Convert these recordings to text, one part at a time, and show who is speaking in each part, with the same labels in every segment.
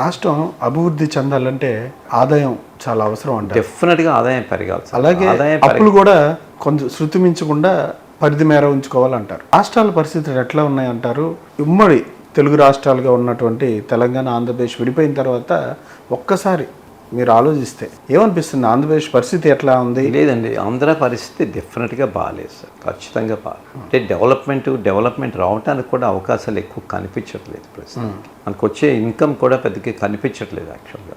Speaker 1: రాష్ట్రం అభివృద్ధి చెందాలంటే ఆదాయం చాలా అవసరం అంటారు.
Speaker 2: డెఫినెట్గా ఆదాయం పెరగాలి.
Speaker 1: అలాగే అప్పులు కూడా కొంచెం శృతి మించకుండా పరిధి మేర ఉంచుకోవాలంటారు. రాష్ట్రాల పరిస్థితులు ఎట్లా ఉన్నాయంటారు? ఉమ్మడి తెలుగు రాష్ట్రాలుగా ఉన్నటువంటి తెలంగాణ ఆంధ్రప్రదేశ్ విడిపోయిన తర్వాత ఒక్కసారి మీరు ఆలోచిస్తే ఏమనిపిస్తుంది? ఆంధ్రప్రదేశ్ పరిస్థితి ఎట్లా ఉంది?
Speaker 2: లేదండి ఆంధ్ర పరిస్థితి డెఫినెట్గా బాగాలేదు సార్. ఖచ్చితంగా బాగాలేదు అంటే డెవలప్మెంట్ డెవలప్మెంట్ రావడానికి కూడా అవకాశాలు ఎక్కువ కనిపించట్లేదు ప్రస్తుతం మనకు వచ్చే ఇన్కమ్ కూడా పెద్దగా కనిపించట్లేదు యాక్చువల్గా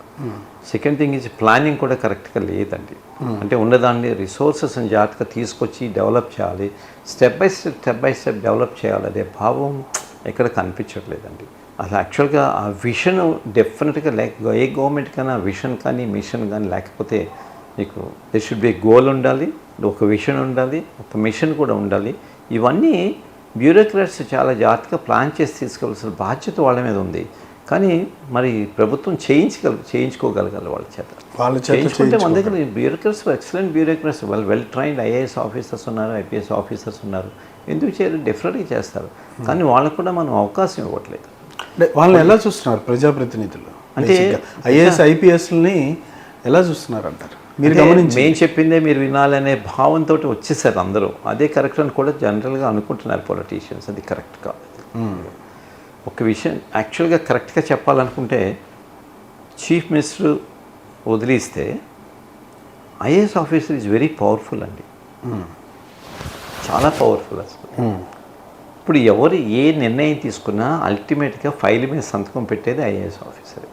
Speaker 2: సెకండ్ థింగ్ ఇస్ ప్లానింగ్ కూడా కరెక్ట్గా లేదండి. అంటే ఉన్నదాన్ని రిసోర్సెస్ జాగ్రత్తగా తీసుకొచ్చి డెవలప్ చేయాలి. Step by step step by step develop చేయాలి అనే భావం ఎక్కడ కనిపించట్లేదండి. అసలు యాక్చువల్గా ఆ విషన్ డెఫినెట్గా లేక ఏ గవర్నమెంట్ కన్నా విషన్ కానీ మిషన్ కానీ లేకపోతే మీకు దే షుడ్ బి గోల్ ఉండాలి ఒక విషన్ ఉండాలి ఒక మిషన్ కూడా ఉండాలి. ఇవన్నీ బ్యూరోక్రాట్స్ చాలా జాగ్రత్తగా ప్లాన్ చేసి తీసుకెళ్ళాల్సిన బాధ్యత వాళ్ళ మీద ఉంది. కానీ మరి ప్రభుత్వం చేయించగల చేయించుకోగలగాలి వాళ్ళ చేత.
Speaker 1: వాళ్ళ
Speaker 2: చేయించుకుంటే మన దగ్గర బ్యూరోక్రట్స్ ఎక్సలెంట్ బ్యూరోక్రట్స్ వాళ్ళు వెల్ ట్రైన్డ్ ఐఏఎస్ ఆఫీసర్స్ ఉన్నారు ఐపీఎస్ ఆఫీసర్స్ ఉన్నారు. ఎందుకు చేయరు? డెఫినెట్గా చేస్తారు. కానీ వాళ్ళకు కూడా మనం అవకాశం ఇవ్వట్లేదు.
Speaker 1: వాళ్ళని ఎలా చూస్తున్నారు ప్రజాప్రతినిధులు?
Speaker 2: అంటే
Speaker 1: ఐఏఎస్ ఐపీఎస్ని ఎలా చూస్తున్నారు అంటారు మీరు గమనించి
Speaker 2: మేము చెప్పిందే మీరు వినాలనే భావంతో వచ్చేసారు అందరూ. అదే కరెక్ట్ అని కూడా జనరల్గా అనుకుంటున్నారు పొలిటీషియన్స్ అది కరెక్ట్ కాదు. ఒక విషయం యాక్చువల్గా కరెక్ట్గా చెప్పాలనుకుంటే chief minister వదిలిస్తే IAS officer is very powerful అండి. చాలా పవర్ఫుల్ అసలు. ఇప్పుడు ఎవరు ఏ నిర్ణయం తీసుకున్నా అల్టిమేట్గా ఫైల్ మీద సంతకం పెట్టేది ఐఏఎస్ ఆఫీసర్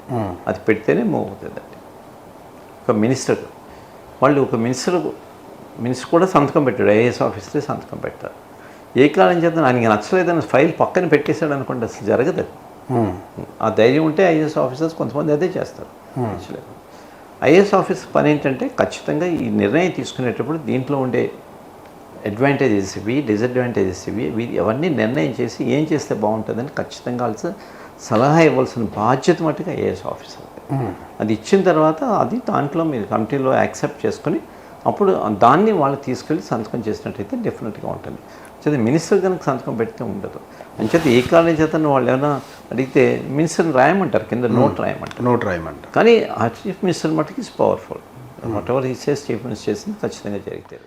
Speaker 2: అది పెడితేనే మూవ్ అవుతుందండి ఒక మినిస్టర్ వాళ్ళు ఒక మినిస్టర్ మినిస్టర్ కూడా సంతకం పెట్టాడు. ఐఏఎస్ ఆఫీసరే సంతకం పెట్టారు ఏ కారణం చేత ఆయనకి నచ్చలేదని ఫైల్ పక్కన పెట్టేశాడు అనుకోండి అసలు జరగదు. ఆ. ధైర్యం ఉంటే ఐఏఎస్ ఆఫీసర్స్ కొంతమంది అదే చేస్తారు. ఐఏఎస్ ఆఫీసర్ పని ఏంటంటే ఖచ్చితంగా ఈ నిర్ణయం తీసుకునేటప్పుడు దీంట్లో ఉండే అడ్వాంటేజెస్ ఇవి డిసడ్వాంటేజెస్ ఇవి. అవన్నీ నిర్ణయం చేసి ఏం చేస్తే బాగుంటుందని ఖచ్చితంగా వాళ్ళ సలహా ఇవ్వాల్సిన బాధ్యత మట్టుగా ఐఏఎస్ ఆఫీసర్. అది ఇచ్చిన తర్వాత అది దాంట్లో మీరు కమిటీలో యాక్సెప్ట్ చేసుకొని అప్పుడు దాన్ని వాళ్ళు తీసుకెళ్ళి సంతకం చేసినట్టయితే డెఫినెట్గా ఉంటుంది. అయితే మినిస్టర్ కనుక సంతకం పెడితే ఉండదు. అంచేత ఏ కారణం చేత వాళ్ళు ఏమైనా అడిగితే మినిస్టర్ని రాయమంటారు కింద నోట్ రాయమంటారు.
Speaker 1: నోట్ రాయమంటారు.
Speaker 2: కానీ ఆ చీఫ్ మినిస్టర్ మటుకు ఇస్ పవర్ఫుల్. వాట్ ఎవర్ ఈ చేసి చీఫ్ మినిస్టర్ చేసింది ఖచ్చితంగా జరిగితే.